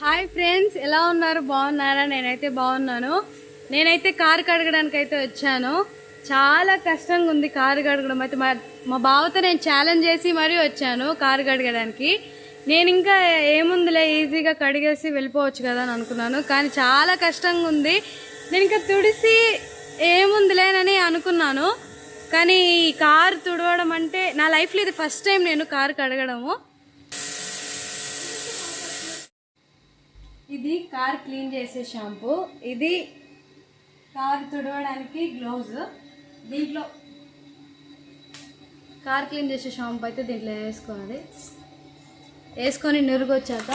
Hi friends ఎలా ఉన్నారు? బాగున్నారా? నేనైతే బాగున్నాను. నేనైతే కారు కడగడానికి అయితే వచ్చాను. చాలా కష్టంగా ఉంది కారు కడగడం. అయితే మా మా బావతో నేను ఛాలెంజ్ చేసి మరీ వచ్చాను కారు కడగడానికి. నేను ఇంకా ఏముందిలే ఈజీగా కడిగేసి వెళ్ళిపోవచ్చు కదా అని అనుకున్నాను. కానీ చాలా కష్టంగా ఉంది. నేను ఇంకా తుడిసి ఏముందిలేనని అనుకున్నాను. కానీ ఈ కారు తుడవడం అంటే నా లైఫ్లో ఇది ఫస్ట్ టైం నేను కారు కడగడము. ఇది కార్ క్లీన్ చేసే షాంపూ. ఇది కార్ తుడవడానికి గ్లౌజ్. దీంట్లో కార్ క్లీన్ చేసే షాంపూ అయితే దీంట్లో వేసుకోవాలి. వేసుకొని నురుగొచ్చాక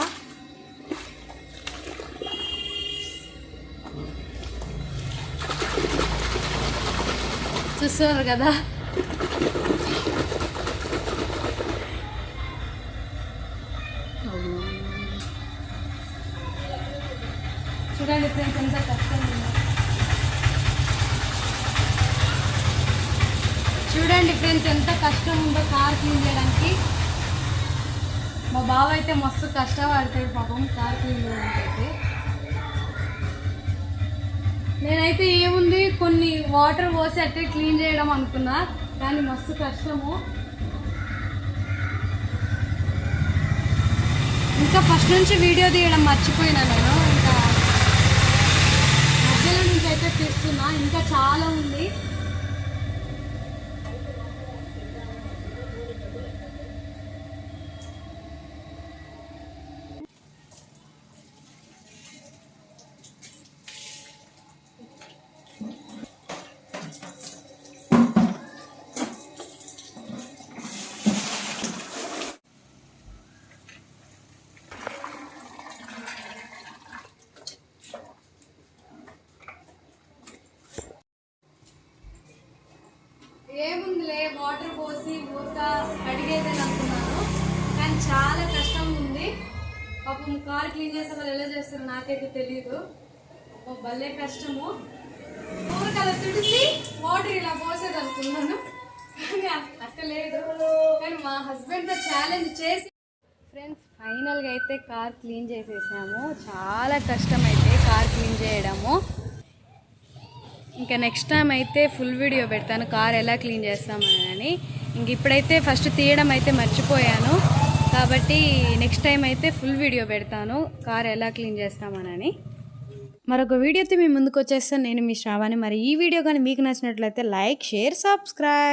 చూస్తున్నారు కదా? చూడండి ఫ్రెండ్స్ ఎంత కష్టం ఉందో. చూడండి ఫ్రెండ్స్ ఎంత కష్టం ఉందో కార్ క్లీన్ చేయడానికి. మా బావ అయితే మస్తు కష్టపడతాడు పాపం కార్ క్లీన్ చేయడానికి అయితే నేనైతే ఏముంది కొన్ని వాటర్ పోసి అట్టే క్లీన్ చేయడం అనుకున్నా కానీ మస్తు కష్టము. ఇంకా ఫస్ట్ నుంచి వీడియో తీయడం మర్చిపోయినా నేను ఇంకా మధ్యలో నుంచి అయితే తీస్తున్నా ఇంకా చాలా ఉంది. ఏముందిలే వాటర్ పోసి పోతా కడిగేది అని అనుకున్నాను. కానీ చాలా కష్టం ఉంది. పాపం కార్ క్లీన్ చేసే వాళ్ళు ఎలా చేస్తారో నాకైతే తెలియదు భలే కష్టము. ఊరికి అలా తుడిచి వాటర్ ఇలా పోసేది అనుకున్నాను. కానీ కానీ మా హస్బెండ్తో ఛాలెంజ్ చేసి ఫ్రెండ్స్ ఫైనల్గా అయితే కార్ క్లీన్ చేసేసాము. చాలా కష్టమైతే కార్ క్లీన్ చేయడము. ఇంకా నెక్స్ట్ టైం అయితే ఫుల్ వీడియో పెడతాను. కార్ ఎలా క్లీన్ చేస్తామని ఇంక ఇప్పుడైతే ఫస్ట్ తీయడం అయితే మర్చిపోయాను. కాబట్టి నెక్స్ట్ టైం అయితే ఫుల్ వీడియో పెడతాను. కార్ ఎలా క్లీన్ చేస్తామనని. మరొక వీడియోతో మీ ముందుకు వచ్చేస్తాను. నేను మీ శ్రావాణి. మరి ఈ వీడియో కానీ మీకు నచ్చినట్లయితే లైక్ షేర్ సబ్స్క్రైబ్